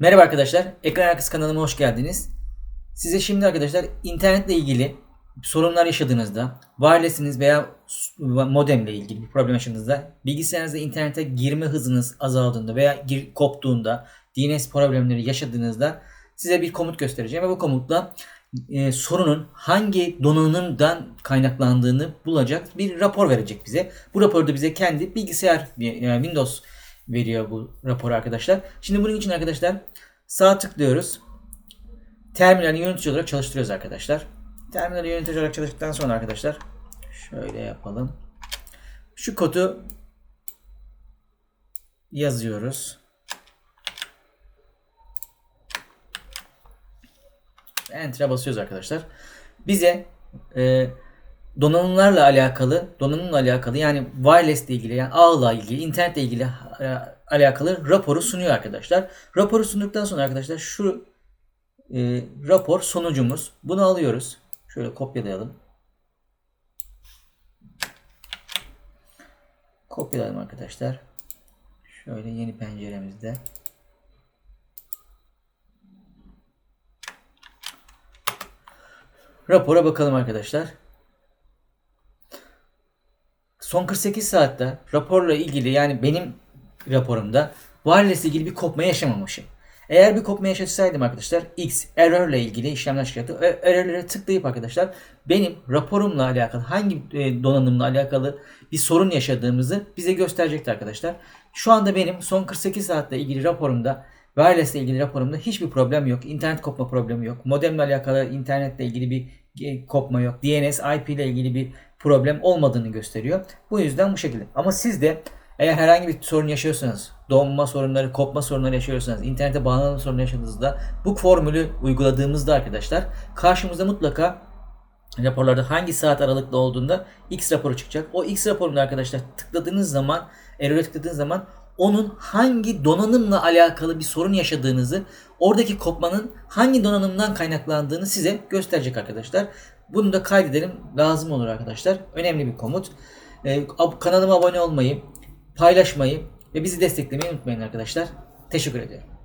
Merhaba arkadaşlar, Ekran Arkası kanalıma hoş geldiniz. Size şimdi arkadaşlar internetle ilgili sorunlar yaşadığınızda, wireless'iniz veya modemle ilgili bir problem yaşadığınızda, bilgisayarınızda internete girme hızınız azaldığında veya gir, koptuğunda, DNS problemleri yaşadığınızda size bir komut göstereceğim ve bu komutla e, sorunun hangi donanımdan kaynaklandığını bulacak bir rapor verecek bize. Bu raporu da bize kendi bilgisayar yani Windows veriyor bu raporu arkadaşlar. Şimdi bunun için arkadaşlar sağ tıklıyoruz. Terminali yönetici olarak çalıştırıyoruz arkadaşlar. Terminali yönetici olarak çalıştıktan sonra arkadaşlar şöyle yapalım. Şu kodu yazıyoruz. Enter'a basıyoruz arkadaşlar. Bize e, donanımlarla alakalı, donanımla alakalı yani wireless ile ilgili yani ağla ilgili, internetle ilgili alakalı raporu sunuyor arkadaşlar. Raporu sunduktan sonra arkadaşlar şu e, rapor sonucumuz. Bunu alıyoruz. Şöyle kopyalayalım. Kopyalayalım arkadaşlar. Şöyle yeni penceremizde. Rapora bakalım arkadaşlar. Son 48 saatte raporla ilgili yani benim raporumda wireless ilgili bir kopma yaşamamışım. Eğer bir kopma yaşasaydım arkadaşlar X error ile ilgili işlemler çıkacaktı. Error'lere tıklayıp arkadaşlar benim raporumla alakalı hangi e, donanımla alakalı bir sorun yaşadığımızı bize gösterecekti arkadaşlar. Şu anda benim son 48 saatle ilgili raporumda wireless ile ilgili raporumda hiçbir problem yok. İnternet kopma problemi yok. Modemle alakalı internetle ilgili bir e, kopma yok. DNS IP ile ilgili bir problem olmadığını gösteriyor. Bu yüzden bu şekilde. Ama siz de eğer herhangi bir sorun yaşıyorsanız, donma sorunları, kopma sorunları yaşıyorsanız, internete bağlanma sorunları yaşadığınızda bu formülü uyguladığımızda arkadaşlar karşımıza mutlaka raporlarda hangi saat aralıklı olduğunda X raporu çıkacak. O X raporunda arkadaşlar tıkladığınız zaman, error'e tıkladığınız zaman onun hangi donanımla alakalı bir sorun yaşadığınızı, oradaki kopmanın hangi donanımdan kaynaklandığını size gösterecek arkadaşlar. Bunu da kaydedelim. Lazım olur arkadaşlar. Önemli bir komut. Ee, kanalıma abone olmayı, paylaşmayı ve bizi desteklemeyi unutmayın arkadaşlar. Teşekkür ederim.